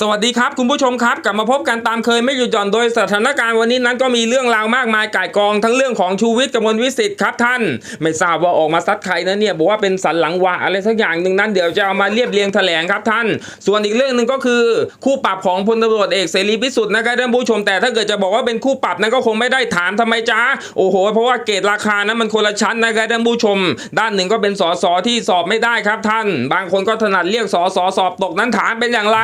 สวัสดีครับคุณผู้ชมครับ กลับมาพบกันตามเคยไม่หยุดหย่อนโดยสถานการณ์วันนี้นั้นก็มีเรื่องราวมากมายก่ายกอง ทั้งเรื่องของชูวิทย์กมลวิสิทธิ์ครับท่าน ไม่ทราบว่าออกมาซัดใครนะเนี่ยบอกว่าเป็นสันหลังวาอะไรสักอย่างหนึ่งนั้นเดี๋ยวจะเอามาเรียบเรียงแถลงครับท่าน ส่วนอีกเรื่องหนึ่งก็คือคู่ปรับของพลตำรวจเอกเสรีพิสุทธิ์นะครับท่านผู้ชมแต่ถ้าเกิดจะบอกว่าเป็นคู่ปรับนั้นก็คงไม่ได้ถามทำไมจ้าโอ้โห เพราะว่าเกรดราคานั้นมันคนละชั้นนะครับท่านผู้ชม ด้านหนึ่งก็เป็นสสที่สอบไม่ได้ครับท่าน บางคนก็ถนัดเรียกสสสอบตกนั้นถามเป็นอย่างไร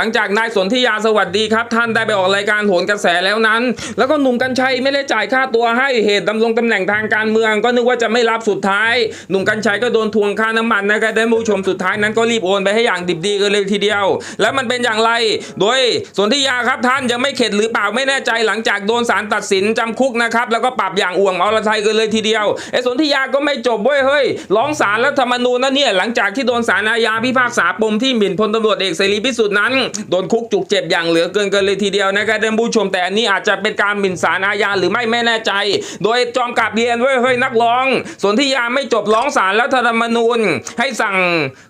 ลังจากนายสนธิยาสวัสดีครับ ท่านได้ไปออกรายการโหนกระแสแล้วนั้น แล้วก็หนุ่มกัญชัยไม่ได้จ่ายค่าตัวให้เหตุดำรงตำแหน่งทางการเมือง ก็นึกว่าจะไม่รับสุดท้าย หนุ่มกัญชัยก็โดนทวงค่าน้ำมันนะครับท่านผู้ชมสุดท้ายนั้นก็รีบโอนไปให้อย่างดิบดีกันเลยทีเดียว แล้วมันเป็นอย่างไร โดยสนธิยาครับท่านยังไม่เข็ดหรือเปล่าไม่แน่ใจหลังจากโดนศาลตัดสินจำคุกนะครับแล้วก็ปรับอย่างอ่วงเอาละไทยกันเลยทีเดียวไอ้สนธิยาก็ไม่จบเว้ยเฮ้ยร้องศาลรัฐธรรมนูญนะเนี่ยหลังจากที่โดนศาลอาญาพิพากษาปมที่หมิ่นพลตำรวจเอกเสรีพิสุทธิ์นั้นโดนคุกจุกเจ็บอย่างเหลือเกินกันเลยทีเดียวนะครับท่านผู้ชมแต่อันนี้อาจจะเป็นการหมิ่นศาลอาญาหรือไม่ไม่แน่ใจ โดยจอมกลับเรียนเว้ยเฮ้ยนักร้อง ส่วนธิยาไม่จบร้องศาลรัฐธรรมนูญ ให้สั่ง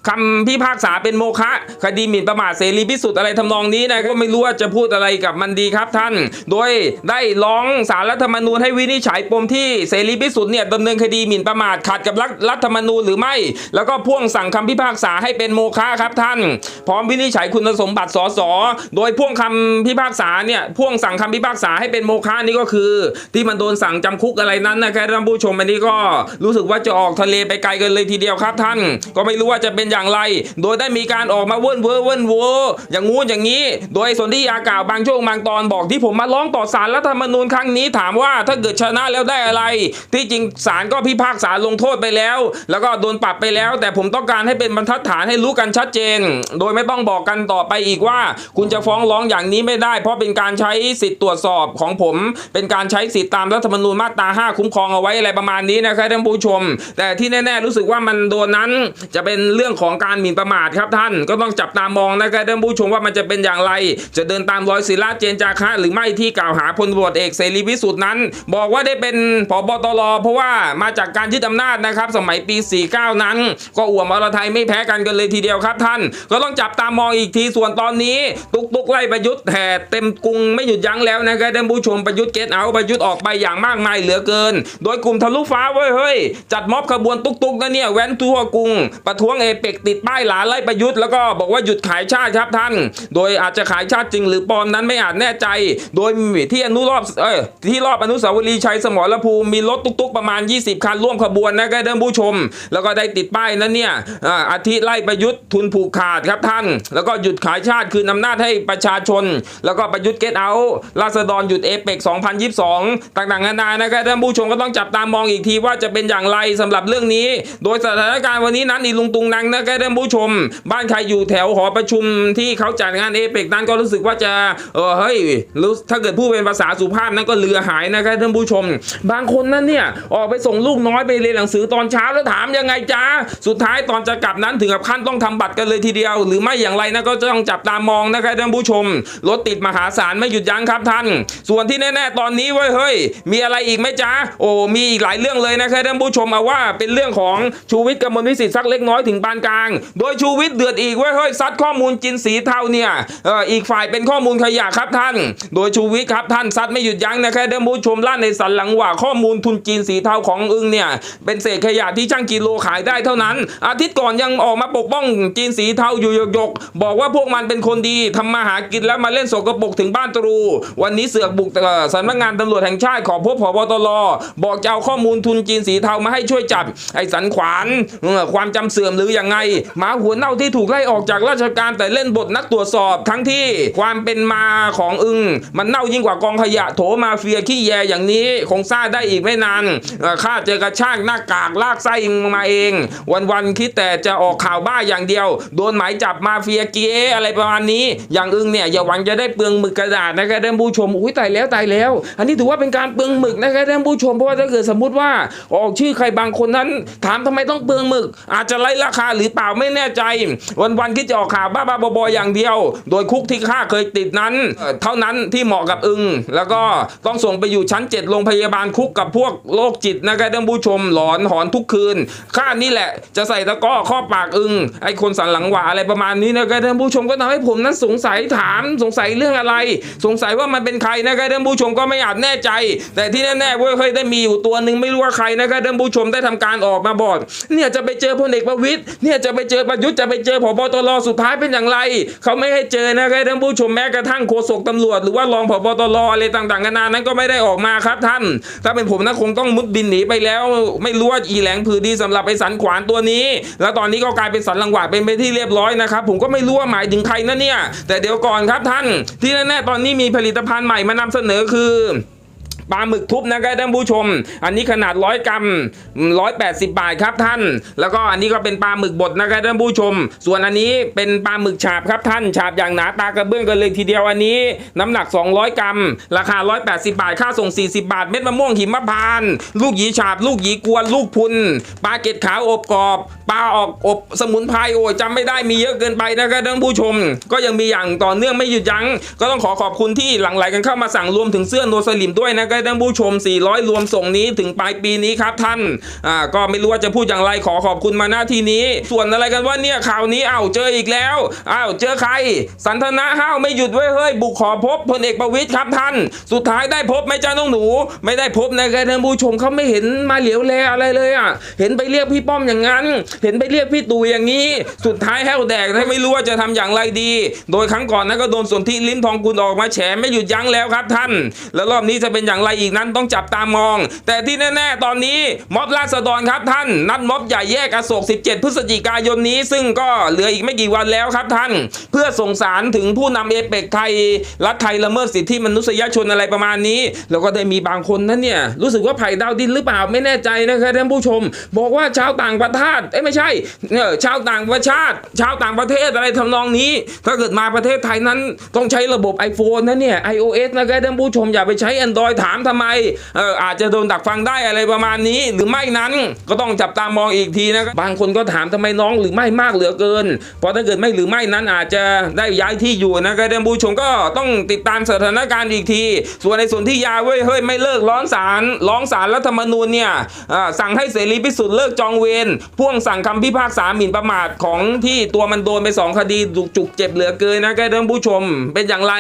คำพิพากษาเป็นโมฆะคดีหมิ่นประมาทเสรีพิสุทธิ์อะไรทำนองนี้นะก็ไม่รู้ว่าจะพูดอะไรกับมันดีครับท่าน โดยได้ร้องศาลรัฐธรรมนูญให้วินิจฉัยปมที่เสรีพิสุทธิ์เนี่ยดำเนินคดีหมิ่นประมาทขัดกับรัฐธรรมนูญหรือไม่ แล้วก็พ่วงสั่งคำพิพากษาให้เป็นโมฆะครับท่าน พร้อมวินิจฉัยคุณสมบัติสสโดยพ่วงคำพิพากษาเนี่ยพ่วงสั่งคำพิพากษาให้เป็นโมฆะนี่ก็คือ ที่มันโดนสั่งจำคุกอะไรนั้นนะครับท่านผู้ชมอันนี้ก็รู้สึกว่าจะออกทะเลไปไกลกันเลยทีเดียวครับท่าน ก็ไม่รู้ว่าจะเป็นอย่างไร โดยได้มีการออกมาเวิ้นเว้อเวิ้นเวออย่างงู้นอย่างนี้ โดยสนธิยากล่าวบางช่วงบางตอนบอกที่ผมมาร้องต่อศาลรัฐธรรมนูญครั้งนี้ถามว่าถ้าเกิดชนะแล้วได้อะไร ที่จริงศาลก็พิพากษาลงโทษไปแล้ว แล้วก็โดนปรับไปแล้ว แต่ผมต้องการให้เป็นบรรทัดฐานให้รู้กันชัดเจน โดยไม่ต้องบอกกันต่อไปอีกว่า คุณจะฟ้องร้องอย่างนี้ไม่ได้ เพราะเป็นการใช้สิทธิ์ตรวจสอบของผม เป็นการใช้สิทธิ์ตามรัฐธรรมนูญมาตรา 5 คุ้มครองเอาไว้อะไรประมาณนี้นะครับท่านผู้ชม แต่ที่แน่ ๆ รู้สึกว่ามันโดนนั้นจะเป็นเรื่องของการหมิ่นประมาทครับท่านก็ต้องจับตามองนะครับท่านผู้ชมว่ามันจะเป็นอย่างไร จะเดินตามรอยศิลาเจนจาคะหรือไม่ที่กล่าวหาพลตำรวจเอกเสรีพิสุทธิ์นั้น บอกว่าได้เป็นผบตรเพราะว่ามาจากการยึดอำนาจนะครับ สมัยปี 49 นั้น ก็อ่วมอรไทยไม่แพ้กันกันเลยทีเดียวครับท่าน ก็ต้องจับตามองอีกทีส่วนตอนอนนี้ตุกตุกไล่ประยุทธ์แห่เต็มกรุงไม่หยุดยั้งแล้วนะครับท่านผู้ชมประยุทธ์เกตเอาประยุทธ์ออกไปอย่างมากมายเหลือเกิน โดยกลุ่มทะลุฟ้าเว้ยเฮ้ยจัดม็อบขบวนตุกตุกนะเนี่ยแว้นทั่วกรุง ประท้วงเอเปกติดป้ายหลาไล่ประยุทธ์แล้วก็บอกว่าหยุดขายชาติครับท่าน โดยอาจจะขายชาติจริงหรือปลอมนั้นไม่อาจแน่ใจ โดยมีที่อนุรอบเอ้ยที่รอบอนุสาวรีย์ชัยสมรภูมิมีรถตุกๆประมาณ 20 คันร่วมขบวนนะครับท่านผู้ชม แล้วก็ได้ติดป้ายนั้นเนี่ยอาทิไล่ประยุทธ์ทุนผูกขาดครับท่าน แล้วก็หยุดขายชาติคืนอำนาจให้ประชาชน แล้วก็ประยุทธ์เกตเอาราษฎรหยุดเอเปก2022 ต่างๆนานานะครับท่านผู้ชมก็ต้องจับตามองอีกทีว่าจะเป็นอย่างไรสำหรับเรื่องนี้ โดยสถานการณ์วันนี้นั้นอีลุงตุงนังนะครับท่านผู้ชม บ้านใครอยู่แถวหอประชุมที่เขาจัดงานเอเปกนั้นก็รู้สึกว่าจะเออเฮ้ยรู้ถ้าเกิดพูดเป็นภาษาสุภาพนั้นก็เรือหายนะครับท่านผู้ชม บางคนนั้นเนี่ยออกไปส่งลูกน้อยไปเรียนหนังสือตอนเช้าแล้วถามยังไงจ้าสุดท้ายตอนจะกลับนั้นถึงกับขั้นต้องทำบัตรกันเลยทีเดียว หรือไม่อย่างไรนะก็จะต้องจับตามองนะครับท่านผู้ชม รถติดมหาศาลไม่หยุดยั้งครับท่าน ส่วนที่แน่ ๆ ตอนนี้เว้ยเฮ้ย มีอะไรอีกไหมจ้าโอ้มีอีกหลายเรื่องเลยนะครับท่านผู้ชมเอาว่าเป็นเรื่องของชูวิทย์กำมลวิสิทธิ์สักเล็กน้อยถึงปานกลาง โดยชูวิทย์เดือดอีกเว้ยเฮ้ยซัดข้อมูลจินสีเทาเนี่ยเอออีกฝ่ายเป็นข้อมูลขยะครับท่าน โดยชูวิทย์ครับท่านซัดไม่หยุดยั้งนะครับท่านผู้ชมลั่นในสันหลังว่าข้อมูลทุนจีนสีเทาของอึ้งเนี่ยเป็นเศษขยะที่ช่างกิโลขายได้เท่านั้น อาทิตย์ก่อนยังออกมาปกป้องจีนสีเทาอยู่หยกๆบอกว่าพวกมันเป็นคนดีทำมาหากินแล้วมาเล่นสกปรกถึงบ้านตรู วันนี้เสือกบุกสำนักงานตำรวจแห่งชาติขอพบผบตรบอกจะเอาข้อมูลทุนจีนสีเทามาให้ช่วยจับ ไอ้สันขวานความจำเสื่อมหรือยังไงหมาหัวเน่าที่ถูกไล่ออกจากราชการแต่เล่นบทนักตรวจสอบทั้งที่ความเป็นมาของอึงมันเน่ายิ่งกว่ากองขยะโถมาเฟียขี้แยอย่างนี้ คงซ่าได้อีกไม่นานข้าเจอกระชากหน้ากากลากไส้มาเอง วันๆคิดแต่จะออกข่าวบ้าอย่างเดียว โดนหมายจับมาเฟียเกียอะไรประมาณนี้ อย่างอึงเนี่ยอย่าหวังจะได้เปลืองหมึกกระดาษนะครับท่านผู้ชมอุ้ยตายแล้วตายแล้ว อันนี้ถือว่าเป็นการเปลืองหมึกนะครับท่านผู้ชมเพราะว่าถ้าเกิดสมมุติว่าออกชื่อใครบางคนนั้น ถามทำไมต้องเปลืองหมึก อาจจะไล่ราคาหรือเปล่าไม่แน่ใจ วันๆคิดจะออกข่าวบ้าๆบอๆอย่างเดียว โดยคุกที่ข้าเคยติดนั้น เท่านั้นที่เหมาะกับอึงแล้วก็ต้องส่งไปอยู่ชั้น 7 โรงพยาบาลคุกกับพวกโรคจิตนะครับท่านผู้ชมหลอนหอนทุกคืนข้านี่แหละจะใส่ตะก้อข้อปากอึงไอ้คนสันหลังหวาอะไรประมาณนี้นะครับท่านผู้ชมก็ทำให้ผมนั้นสงสัยถามสงสัยเรื่องอะไร สงสัยว่ามันเป็นใครนะครับท่านผู้ชมก็ไม่อาจแน่ใจ แต่ที่แน่ๆเว้ยเคยได้มีอยู่ตัวหนึ่งไม่รู้ว่าใครนะครับท่านผู้ชมได้ทำการออกมาบอกเนี่ยจะไปเจอพลเอกประวิตยเนี่ยจะไปเจอประยุทธ์จะไปเจอผบตรสุดท้ายเป็นอย่างไร เขาไม่ให้เจอนะครับท่านผู้ชมแม้กระทั่งโฆษกตำรวจ หรือว่ารองผบตรอะไรต่างๆกันานานั้นก็ไม่ได้ออกมาครับท่าน ถ้าเป็นผมนะคงต้องมุดบินหนีไปแล้ว ไม่รู้ว่าอีแหลงผือดีสำหรับไอ้สันขวานตัวนี้ แล้วตอนนี้ก็กลายเป็นสันลังหวาดเป็นไปที่เรียบร้อยนะครับผมก็ไม่รู้ว่าหมายถึงใครนะเนี่ย แต่เดี๋ยวก่อนครับท่าน ที่แน่ๆตอนนี้มีผลิตภัณฑ์ใหม่มานำเสนอคือ ปลาหมึกทุบนะครับท่านผู้ชม อันนี้ขนาดร้อยกรัมร้อยแปดสิบบาทครับท่าน แล้วก็อันนี้ก็เป็นปลาหมึกบดนะครับท่านผู้ชม ส่วนอันนี้เป็นปลาหมึกฉาบครับท่านฉาบอย่างหนาตากระเบื้องกันเลยทีเดียวอันนี้ น้ำหนัก 200 กรัม ราคา 180 บาท ค่าส่ง 40 บาท เม็ดมะม่วงหิมพานต์ลูกหยีฉาบ ลูกหยีกวน ลูกพุนปลาเกล็ดขาวอบกรอบปลาออกอบสมุนไพรโอ้ยจำไม่ได้มีเยอะเกินไปนะครับท่านผู้ชม ก็ยังมีอย่างต่อเนื่องไม่หยุดยั้งก็ต้องขอขอบคุณที่หลั่งไหลกันเข้ามาสั่งรวมถึงเสื้อโนสลิมด้วยนะครับท่านผู้ชม 400 รวมส่งนี้ถึงปลายปีนี้ครับท่านอ่าก็ไม่รู้ว่าจะพูดอย่างไรขอขอบคุณมาหน้าที่นี้ ส่วนอะไรกันว่าเนี่ยข่าวนี้อ้าวเจออีกแล้วอ้าวเจอใคร สันทนาห้าวไม่หยุดไว้ยเฮ้ยบุกขอพบพลเอกประวิตยครับท่าน สุดท้ายได้พบไหมจ้าน้องหนู ไม่ได้พบนะครับท่านผู้ชมเขาไม่เห็นมาเหลียวแลอะไรเลยอะเห็นไปเรียกพี่ป้อมอย่างนั้น เห็นไปเรียกพี่ตู่อย่างนี้ สุดท้ายแห้วแดกไม่รู้ว่าจะทำอย่างไรดี โดยครั้งก่อนนั้นก็โดนสนธิลิ้มทองกุลออกมาแฉไม่หยุดยั้งแล้วครับท่าน แล้วรอบนี้จะเป็นอย่างไรอีกนั้นต้องจับตามอง แต่ที่แน่ ๆ ตอนนี้ม็อบราษฎรครับท่าน นัดม็อบใหญ่แยกอโศก 17 พฤศจิกายนนี้ ซึ่งก็เหลืออีกไม่กี่วันแล้วครับท่าน เพื่อส่งสารถึงผู้นำเอเปกไทย รัฐไทยละเมิดสิทธิมนุษยชนอะไรประมาณนี้ แล้วก็ได้มีบางคนนั้นเนี่ยรู้สึกว่าไผ่ดาวดินหรือเปล่าไม่แน่ใจนะครับท่านผู้ชม บอกว่าชาวต่างประเทศเอ้ไม่ใช่เนี่ยชาวต่างประชาติ ชาวต่างประเทศอะไรทำนองนี้ ถ้าเกิดมาประเทศไทยนั้นต้องใช้ระบบ iPhone นะเนี่ย iOS นะครับท่านผู้ชมอย่าไปใช้ Android ถามทำไมเอออาจจะโดนดักฟังได้อะไรประมาณนี้ หรือไม่นั้นก็ต้องจับตามองอีกทีนะครับบางคนก็ถามทำไมน้องหรือไม่มากเหลือเกิน เพราะถ้าเกิดไม่หรือไม่นั้นอาจจะได้ย้ายที่อยู่นะครับท่านผู้ชมก็ต้องติดตามสถานการณ์อีกที ส่วนในส่วนที่ยาเว้ยเฮ้ยไม่เลิกร้อนศาลร้องศาลรัฐธรรมนูญเนี่ยสั่งให้เสรีพิสุทธิ์เลิกจองเวรพ่วงสั่งคำพิพากษาหมิ่นประมาทของที่ตัวมันโดนไปสองคดีจุกจุกเจ็บเหลือเกินนะครับท่านผู้ชมเป็นอย่างไร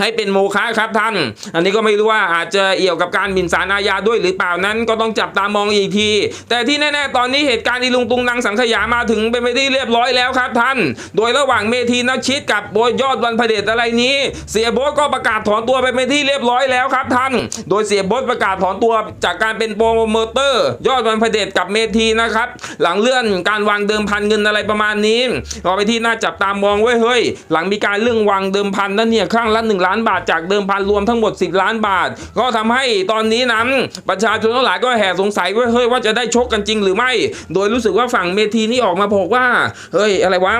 ให้เป็นโมฆะครับท่าน อันนี้ก็ไม่รู้ว่าอาจจะเอี่ยวกับการหมิ่นศาลอาญาด้วยหรือเปล่านั้นก็ต้องจับตามองอีกที แต่ที่แน่ๆตอนนี้เหตุการณ์อีลุงตุงนางสังขยามาถึงเป็นไปที่เรียบร้อยแล้วครับท่าน โดยระหว่างเมทีนักชิดกับโบยยอดวันพเดชอะไรนี้ เสียโบ๊ก็ประกาศถอนตัวไปเป็นที่เรียบร้อยแล้วครับท่าน โดยเสียโบ๊ประกาศถอนตัวจากการเป็นโปรโมเตอร์ ยอดวันพเดชกับเมทีนะครับ หลังเลื่อนการวางเดิมพันเงินอะไรประมาณนี้ก็ไปที่น่าจับตามองไว้ยเฮ้ย หลังมีการเรื่องวางเดิมพันนั่นเนี่ยครั้งละ1ล้านบาทจากเดิมพันรวมทั้งหมด 10 ล้านบาท ก็ทำให้ตอนนี้นั้นประชาชนทั้งหลายก็แห่สงสัยว่าเฮ้ยว่าจะได้ชกกันจริงหรือไม่ โดยรู้สึกว่าฝั่งเมทีนี่ออกมาบอกว่าเฮ้ยอะไรวะ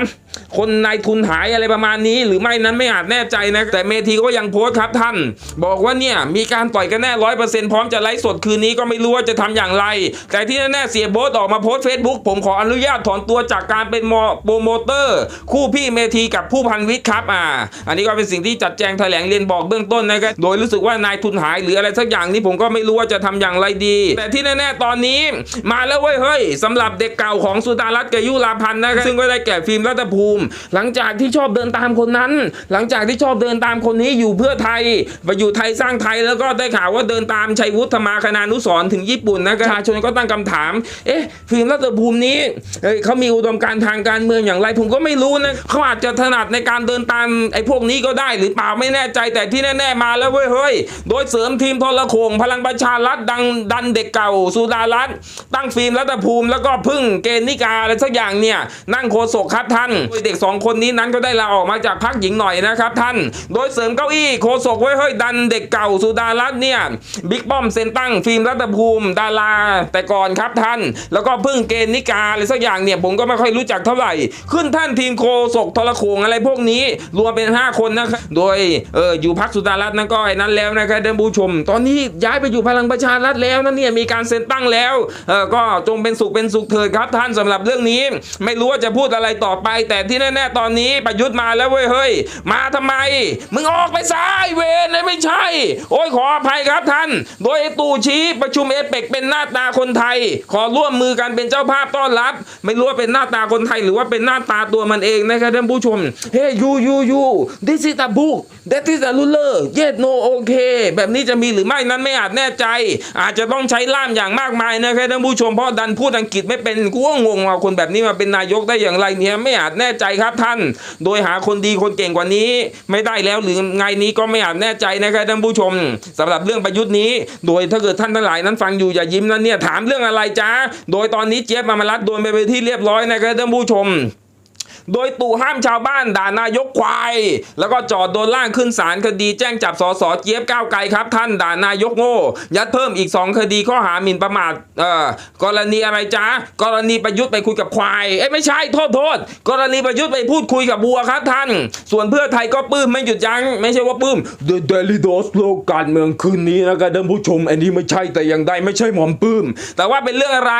คนนายทุนหายอะไรประมาณนี้ หรือไม่นั้นไม่อาจแน่ใจนะ แต่เมทีก็ยังโพสต์ครับท่าน บอกว่าเนี่ยมีการต่อยกันแน่ร้อยเปอร์เซ็นต์พร้อมจะไลฟ์สดคืนนี้ก็ไม่รู้ว่าจะทำอย่างไร แต่ที่แน่ๆเสียโบ๊ทออกมาโพสต์เฟซบุ๊กผมขออนุญาตถอนตัวจากการเป็นมอโปรโมเตอร์ คู่พี่เมทีกับผู้พันวิทย์ครับอ่า อันนี้ก็เป็นสิ่งที่จัดแจงแถลงเรียนบอกเบื้องต้นนะครับโดยรู้สึกว่านายทุนหายหรืออะไรสักอย่างนี้ผมก็ไม่รู้ว่าจะทำอย่างไรดี แต่ที่แน่ๆตอนนี้ มาแล้วเว้ยเฮ้ยสำหรับเด็กเก่าของสุดารัตน์กยุราพันธ์นะครับซึ่งก็ได้แก่ฟิล์มรัตภูมิ หลังจากที่ชอบเดินตามคนนั้น หลังจากที่ชอบเดินตามคนนี้อยู่เพื่อไทยไปอยู่ไทยสร้างไทยแล้วก็ได้ข่าวว่าเดินตามชัยวุฒิธรรมาคณานุสรถึงญี่ปุ่นนะครับประชาชนก็ตั้งคำถาม เอ๊ะฟิล์มรัตภูมินี้เเขามีอุดมการทางการเมืองอย่างไร ผมก็ไม่รู้นะเขาอาจจะถนัดในการเดินตามไอ้พวกนี้ก็ได้หรือเปล่าไม่แน่ใจแต่ที่แน่ ๆมาแล้วเว้ยเฮ้ยโดยเสริมทีมทรโขงพลังประชารัฐดังดันเด็กเก่าสุดารัตตั้งฟิล์มรัตภูมิ แล้วก็พึ่งเกณฑ์นิกาอะไรสักอย่างเนี่ยนั่งโฆษกครับท่านเด็กสองคนนี้นั้นก็ได้ลาออกมาจากพักหญิงหน่อยนะครับท่าน โดยเสริมเก้าอี้โฆษกไว้เฮ้ยดันเด็กเก่าสุดารัตน์เนี่ยบิ๊กป้อมเซ็นตั้งฟิล์มรัตภูมิดาราแต่ก่อนครับท่าน แล้วก็พึ่งเกณฑ์นิกาอะไรสักอย่างเนี่ยผมก็ไม่ค่อยรู้จักเท่าไหร่ ขึ้นท่านทีมโฆษกทรโขงอะไรพวกนี้รวมเป็น 5 คนนะครับโดยเอออยู่พักสุดารัตน์นั่นก็ไอ้นั้นแล้วนะครับท่านผู้ชม ตอนนี้ย้ายไปอยู่พลังประชารัฐแล้วนะเนี่ยมีการเซ็นตั้งแล้วเออก็จงเป็นสุขเป็นสุขเถิดครับท่านสำหรับเรื่องนี้ ไม่รู้ว่าจะพูดอะไรต่อไปแต่ที่แน่ๆตอนนี้ประยุทธ์มาแล้วเว้ยเฮ้ย มาทำไม มึงออกไปซ้ายเวนไม่ใช่ โอ้ยขออภัยครับท่าน โดยตู่ชี้ประชุมเอเปกเป็นหน้าตาคนไทย ขอร่วมมือกันเป็นเจ้าภาพต้อนรับ ไม่รู้ว่าเป็นหน้าตาคนไทยหรือว่าเป็นหน้าตาตัวมันเองนะครับท่านผู้ชมเฮ้ยยูยูยู this is a book that is a ruler yes no okay แบบนี้จะมีหรือไม่นั้นไม่อาจแน่ใจ อาจจะต้องใช้ล่ามอย่างมากมายนะครับท่านผู้ชมเพราะดันพูดอังกฤษไม่เป็นกูก็งงว่าคนแบบนี้มาเป็นนายกได้อย่างไรเนี่ยไม่อาจแน่ใจครับท่าน โดยหาคนดีคนเก่งกว่านี้ ไม่ได้แล้วหรือไงนี้ก็ไม่อาจแน่ใจนะครับท่านผู้ชมสำหรับเรื่องประยุทธ์นี้ โดยถ้าเกิดท่านทั้งหลายนั้นฟังอยู่อย่ายิ้มนะเนี่ยถามเรื่องอะไรจ้าโดยตอนนี้เจี๊ยบมามารัดโดนไปไปที่เรียบร้อยนะครับท่านผู้ชม โดยตู่ห้ามชาวบ้านด่านายกควาย แล้วก็จอดโดนล่างขึ้นศาลคดีแจ้งจับสสเจี๊ยบก้าวไกลครับ ท่านด่านายกโง่ ยัดเพิ่มอีก 2 คดีข้อหาหมิ่นประมาทเอ่อกรณีอะไรจ๊ะกรณีประยุทธ์ไปคุยกับควายเอ้ไม่ใช่โทษโทษ กรณีประยุทธ์ไปพูดคุยกับบัวครับท่าน ส่วนเพื่อไทยก็ปื้มไม่หยุดยั้งไม่ใช่ว่าปื้ม The Daily d o s โลกการเมืองคืนนี้นะครับท่านผู้ชม อันนี้ไม่ใช่แต่อย่างใดไม่ใช่หมอมปื้ม แต่ว่าเป็นเรื่องอะไร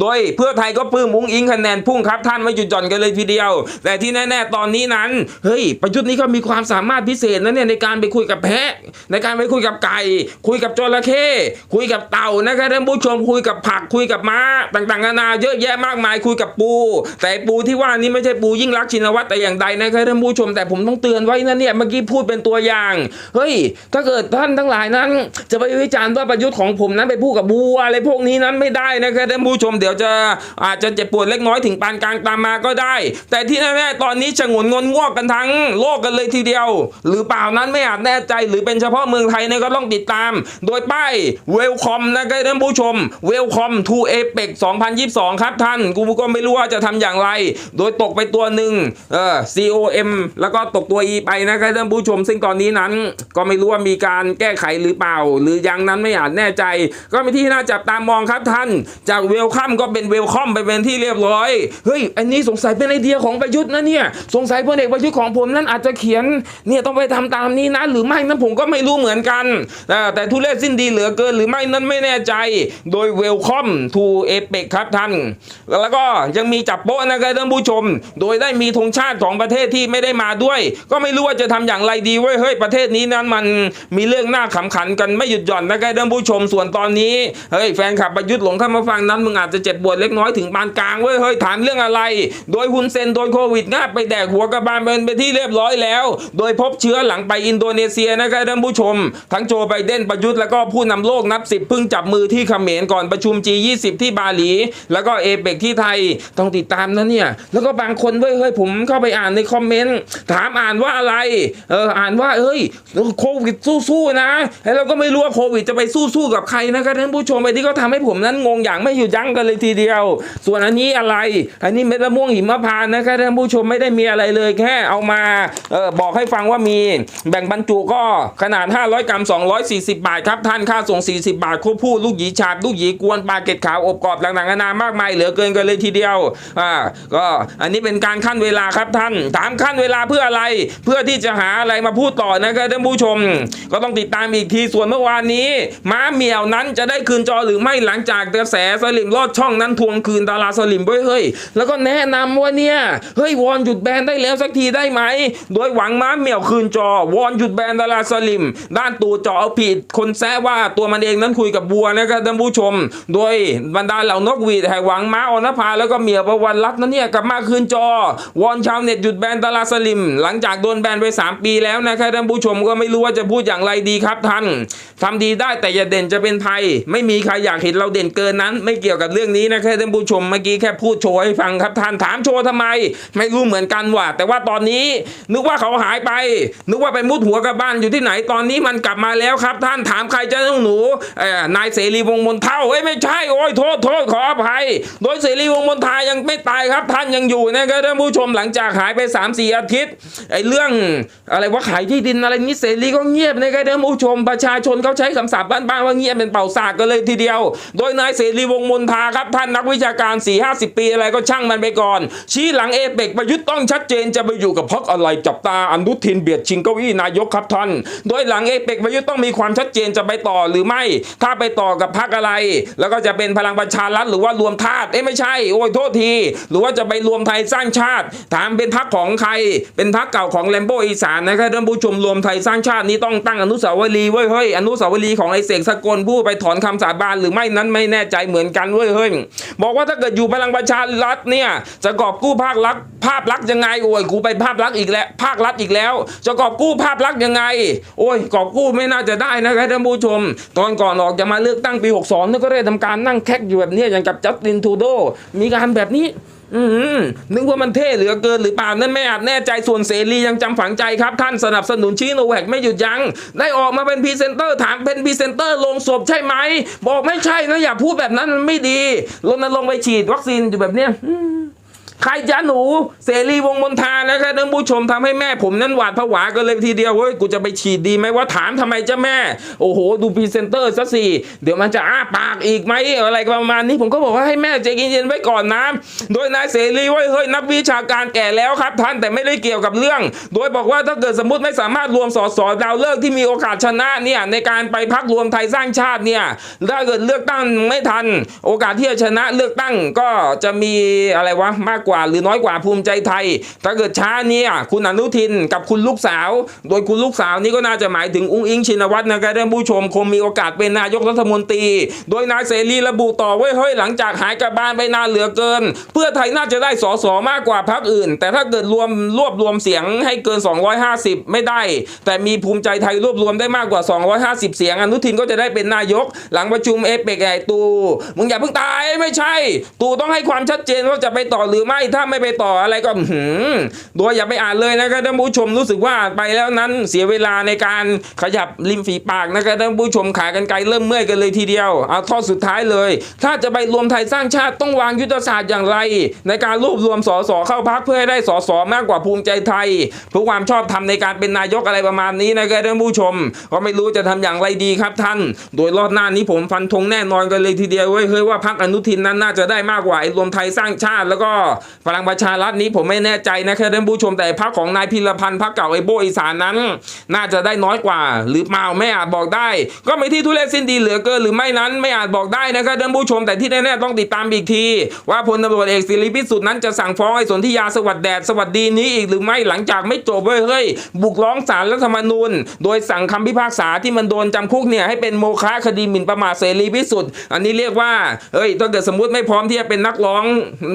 โดยเพื่อไทยก็ปื้มมุ้งอิงคะแนนพุ่งครับท่านไม่หยุดหย่อนกันเลยทีเดียวแต่ที่แน่ๆตอนนี้นั้นเฮ้ยประยุทธ์นี้ก็มีความสามารถพิเศษนะเนี่ยในการไปคุยกับแพะ ในการไปคุยกับไก่ คุยกับจระเข้คุยกับเต่านะครับท่านผู้ชมคุยกับผักคุยกับม้า ต่างๆนานาเยอะแยะมากมายคุยกับปู แต่ปูที่ว่านี้ไม่ใช่ปูยิ่งรักชินวัตรแต่อย่างใดนะครับท่านผู้ชมแต่ผมต้องเตือนไว้นะเนี่ยเมื่อกี้พูดเป็นตัวอย่างเฮ้ยถ้าเกิดท่านทั้งหลายนั้น จะไปวิจารณ์ว่าประยุทธ์ของผมนั้นไปพูดกับบัวอะไรพวกนี้นั้นไม่ได้นะครับท่านผู้ชมเดี๋ยวจะอาจจะเจ็บปวดเล็กน้อยถึงปานกลางตามมาก็ได้ แต่ที่แน่ๆตอนนี้ฉงนงนงอกกันทั้งโลกกันเลยทีเดียว หรือเปล่านั้นไม่อาจแน่ใจ หรือเป็นเฉพาะเมืองไทยเนี่ยก็ต้องติดตาม โดยป้ายเวลคอมนะครับท่านผู้ชมเวลคอมทูเอเปก2022 ครับท่าน กูก็ไม่รู้ว่าจะทำอย่างไร โดยตกไปตัวหนึ่งเออ COM แล้วก็ตกตัว E ไปนะครับท่านผู้ชม ซึ่งตอนนี้นั้นก็ไม่รู้ว่ามีการแก้ไขหรือเปล่า หรือยังนั้นไม่อาจแน่ใจ ก็เป็นที่น่าจับตามองครับท่าน จากเวลคัมก็เป็นเวลคอมไปเป็นที่เรียบร้อยเฮ้ยอันนี้สงสัยเป็นไอเดียของประยุทธ์นะเนี่ยสงสัยพลเอกประยุทธ์ของผมนั้นอาจจะเขียนเนี่ยต้องไปทำตามนี้นะ หรือไม่นั้นผมก็ไม่รู้เหมือนกันแต่แต่ทุเรศสิ้นดีเหลือเกินหรือไม่นั้นไม่แน่ใจ โดยเวลคอมทูเอเปกครับท่าน แล้วก็ยังมีจับโป๊ะนะครับท่านผู้ชม โดยได้มีธงชาติของประเทศที่ไม่ได้มาด้วย ก็ไม่รู้ว่าจะทำอย่างไรดีเว้ยเฮ้ยประเทศนี้นั้นมันมีเรื่องน่าขำขันกันไม่หยุดหย่อนนะครับท่านผู้ชมส่วนตอนนี้เฮ้ยแฟนคลับประยุทธ์หลงเข้ามาฟังนั้นมึงอาจจะเจ็บปวดเล็กน้อยถึงปานกลางเว้ยเฮ้ยถามเรื่องอะไร โดยฮุนเซนโดนโควิดงาบไปแดกหัวกระบาลเป็นไปที่เรียบร้อยแล้ว โดยพบเชื้อหลังไปอินโดนีเซียนะครับท่านผู้ชม ทั้งโจไบเดนประยุทธ์แล้วก็ผู้นำโลกนับสิบเพิ่งจับมือที่เขมรก่อนประชุม G20 ที่บาหลี แล้วก็เอเปกที่ไทยต้องติดตามนะเนี่ย แล้วก็บางคนเว้ยเฮ้ยผมเข้าไปอ่านในคอมเมนต์ถามอ่านว่าอะไรเอออ่านว่าเอ้ยโควิดสู้ๆนะแล้วเราก็ไม่รู้ว่าโควิดจะไปสู้ๆกับใครนะครับท่านผู้ชมไอ้ที่ก็ทำให้ผมนั้นงงอย่างไม่หยุดยั้งกันเลยทีเดียว ส่วนอันนี้อะไร อันนี้เม็ดมะม่วงหิมพานต์นะครับท่านผู้ชมไม่ได้มีอะไรเลยแค่เอามาเออบอกให้ฟังว่ามีแบ่งบรรจุก็ขนาด 500 กรัม 240 บาทครับท่านค่าส่ง 40 บาทควบคู่ลูกหยีฉาบลูกหยีกวนปลาเกตขาวอบกรอบต่างๆนานามากมายเหลือเกินกันเลยทีเดียวอ่าก็อันนี้เป็นการขั้นเวลาครับท่าน ถามขั้นเวลาเพื่ออะไร เพื่อที่จะหาอะไรมาพูดต่อนะครับท่านผู้ชม ก็ต้องติดตามอีกทีส่วนเมื่อวานนี้ม้าเหมียวนั้นจะได้คืนจอหรือไม่หลังจากกระแสสลิมลอดช่องนั้นทวงคืนดาราสลิมเว้ยเฮ้ยแล้วก็แนะนำว่าเนี่ยเฮ้ยวอนหยุดแบนได้แล้วสักทีได้ไหม โดยหวังม้าเหมียวคืนจอ วอนหยุดแบนดาราสลิม ด้านตูจอเอาผิด คนแซะว่าตัวมันเองนั้นคุยกับบัวนะครับท่านผู้ชม โดยบรรดาเหล่านกหวีดแห่หวังม้าอนภาแล้วก็เหมียวประวันรัตน์นั้นเนี่ยกลับมาคืนจอ วอนชาวเน็ตหยุดแบนดาราสลิม หลังจากโดนแบนไป 3 ปีแล้วนะครับท่านผู้ชมก็ไม่รู้ว่าจะพูดอย่างไรดีครับท่านทำดีได้แต่อย่าเด่นจะเป็นภัย ไม่มีใครอยากเห็นเราเด่นเกินนั้น ไม่เกี่ยวกับเรื่องนี้นะครับท่านผู้ชมเมื่อกี้แค่พูดโชว์ให้ฟังครับท่านถามโชว์ทำไมไม่รู้เหมือนกันว่ะแต่ว่าตอนนี้นึกว่าเขาหายไป นึกว่าไปมุดหัวกับบ้านอยู่ที่ไหนตอนนี้มันกลับมาแล้วครับ ท่านถามใครจะต้องหนูนายเสรีวงมนเท่าเอ้ยไม่ใช่โอ้ยโทษโทษขออภัย โดยเสรีวงมนทายังไม่ตายครับ ท่านยังอยู่นะครับท่านผู้ชมหลังจากหายไป 3 4 อาทิตย์ไอ้เรื่องอะไรว่าขายที่ดินอะไรนี้เสรีก็เงียบนะครับท่านผู้ชมประชาชนเขาใช้คำศัพท์บ้านๆว่าเงียบเป็นเป่าสากกันเลยทีเดียว โดยนายเสรีวงมนทาครับท่านนักวิชาการ4 50 ปีอะไรก็ช่างมันไปก่อน ชี้หลังเอเปกประยุทธ์ต้องชัดเจนจะไปอยู่กับพรรคอะไรจับตาอนุทินเบียดชิงเก้าอี้นายกครับท่านโดยหลังเอเปกประยุทธ์ต้องมีความชัดเจนจะไปต่อหรือไม่ ถ้าไปต่อกับพรรคอะไร แล้วก็จะเป็นพลังประชารัฐหรือว่ารวมธาตุเอ้ไม่ใช่โอ้ยโทษที หรือว่าจะไปรวมไทยสร้างชาติ ถามเป็นพรรคของใคร เป็นพรรคเก่าของแลมโบอีสานนะครับท่านผู้ชมรวมไทยสร้างชาตินี้ต้องตั้งอนุสาวรีย์เว้ยเฮ้ยอนุสาวรีย์ของไอเสกสกลผู้ไปถอนคำสาบานหรือไม่นั้นไม่แน่ใจเหมือนกันเว้ยเฮ้ยบอกว่าถ้าเกิดอยู่พลังประชารัฐเนี่ยจะกอบกู้ภาคลักษณ์ภาพลักษณ์ยังไง โอ้ยกูไปภาพลักษณ์อีกแล้ว ภาครัฐอีกแล้ว จะกอบกู้ภาพลักษณ์ยังไง โอ้ยกอบกู้ไม่น่าจะได้นะครับท่านผู้ชม ตอนก่อนออกจะมาเลือกตั้งปี 62นี่ก็ได้ทำการนั่งแคกอยู่แบบนี้อย่างกับจัสตินทูโด มีการแบบนี้อืมนึกว่ามันเท่เหลือเกินหรือเปล่านั่นไม่อาจแน่ใจส่วนเสรียังจำฝังใจครับ ท่านสนับสนุนชี้โนแวกไม่หยุดยัง้งได้ออกมาเป็นพรีเซนเตอร์ถามเป็นพรีเซนเตอร์ลงศพใช่ไหม บอกไม่ใช่นะอย่าพูดแบบนั้นมันไม่ดีรณรงค์ไปฉีดวัคซีนอยู่แบบเนี้ยอื ใครจะหนูเสรีวงมนทานะครับท่านผู้ชมทำให้แม่ผมนั้นหวาดผวากันเลยทีเดียวเฮ้ยกูจะไปฉีดดีไหมว่าถามทำไมจ้าแม่ โอ้โห ดูพรีเซนเตอร์ซะสิเดี๋ยวมันจะอ้าปากอีกไหมอะไรประมาณนี้ผมก็บอกว่าให้แม่ใจเย็นๆไว้ก่อนนะโดยนายเสรีว้ยเฮ้ยนักวิชาการแก่แล้วครับ ท่านแต่ไม่ได้เกี่ยวกับเรื่อง โดยบอกว่าถ้าเกิดสมมติไม่สามารถรวมสสดาวเลิกที่มีโอกาสชนะเนี่ยในการไปพักรวมไทยสร้างชาติเนี่ยถ้าเกิดเลือกตั้งไม่ทัน โอกาสที่จะชนะเลือกตั้งก็จะมีอะไรวะมากกว่าหรือน้อยกว่าภูมิใจไทย ถ้าเกิดช้าเนี่ยคุณอนุทินกับคุณลูกสาว โดยคุณลูกสาวนี่ก็น่าจะหมายถึงอุ้งอิงชินวัตรนะครับท่านผู้ชมคงมีโอกาสเป็นนายกรัฐมนตรี โดยนายเสรีระบุต่อไว้เฮ้ยหลังจากหายกลับบ้านไปนานเหลือเกิน เพื่อไทยน่าจะได้สสมากกว่าพรรคอื่น แต่ถ้าเกิดรวมรวบรวมเสียงให้เกิน 250 ไม่ได้ แต่มีภูมิใจไทยรวบรวมได้มากกว่า 250 เสียงอนุทินก็จะได้เป็นนายก หลังประชุมเอเปกไอตูมึงอย่าเพิ่งตายไม่ใช่ ตูต้องให้ความชัดเจนว่าจะไปต่อหรือไม่ถ้าไม่ไปต่ออะไรก็หือโดยอย่าไปอ่านเลยนะครับท่านผู้ชมรู้สึกว่าไปแล้วนั้นเสียเวลาในการขยับริมฝีปากนะครับท่านผู้ชมขากันไกลเริ่มเมื่อยกันเลยทีเดียวเอาข้อสุดท้ายเลย ถ้าจะไปรวมไทยสร้างชาติต้องวางยุทธศาสตร์อย่างไร ในการรวบรวมสสเข้าพักเพื่อให้ได้สสมากกว่าภูมิใจไทยเพื่อความชอบธรรมในการเป็นนายกอะไรประมาณนี้นะครับท่านผู้ชม ก็ไม่รู้จะทำอย่างไรดีครับท่าน โดยรอบหน้านี้ผมฟันธงแน่นอนกันเลยทีเดียวเว้ยเฮ้ยว่าพักอนุทินนั้นน่าจะได้มากกว่าไอ้รวมไทยสร้างชาติแล้วก็พลังประชารัฐนี้ผมไม่แน่ใจนะครับท่านผู้ชมแต่พักของนายพิรพันธ์พักเก่าไอโบอีสานนั้น น่าจะได้น้อยกว่า หรือเปล่าไม่อาจบอกได้ ก็ไม่ที่ทุเรศสิ้นดีเหลือเกินหรือไม่นั้นไม่อาจบอกได้นะครับท่านผู้ชมแต่ที่แน่ๆต้องติดตามอีกที ว่าพลตำรวจเอกสิริพิสุทธิ์นั้นจะสั่งฟ้องไอ้สนธิยาสวัสดแดดสวัสดีนี้อีกหรือไม่หลังจากไม่จบเว้ยเฮ้ยบุกร้องศาลรัฐธรรมนูญ โดยสั่งคำพิพากษาที่มันโดนจำคุกเนี่ยให้เป็นโมฆะคดีหมิ่นประมาทเสรีพิสุทธิ์อันนี้เรียกว่าเฮ้ยถ้าเกิดสมมติไม่พร้อมที่จะเป็นนักร้อง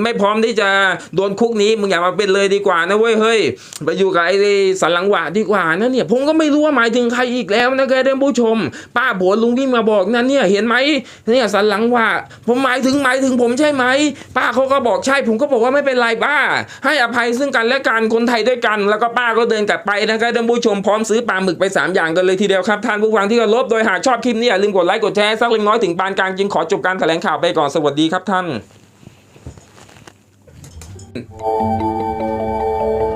ไม่พร้อมที่จะโดนคุกนี้มึงอย่ามาเป็นเลยดีกว่านะเว้ยเฮ้ยไปอยู่กับไอ้สันหลังหวะดีกว่านะเนี่ยผมก็ไม่รู้ว่าหมายถึงใครอีกแล้วนะครับท่านผู้ชม ป้าโบลุงที่มาบอกนั่นเนี่ยเห็นไหมเนี่ยสันหลังหวะผมหมายถึงหมายถึงผมใช่ไหมป้าเขาก็บอกใช่ ผมก็บอกว่าไม่เป็นไรป้า ให้อภัยซึ่งกันและกันคนไทยด้วยกัน แล้วก็ป้าก็เดินกลับไปนะครับท่านผู้ชมพร้อมซื้อปลาหมึกไปสามอย่างกันเลยทีเดียวครับท่านผู้ฟังที่เคารพโดยหากชอบคลิปนี้อย่าลืมกดไลค์กดแชร์สักเล็กน้อยถึงปานกลางจึงขอจบการแถลงข่าวไปก่อนสวัสดีครับท่าน うん。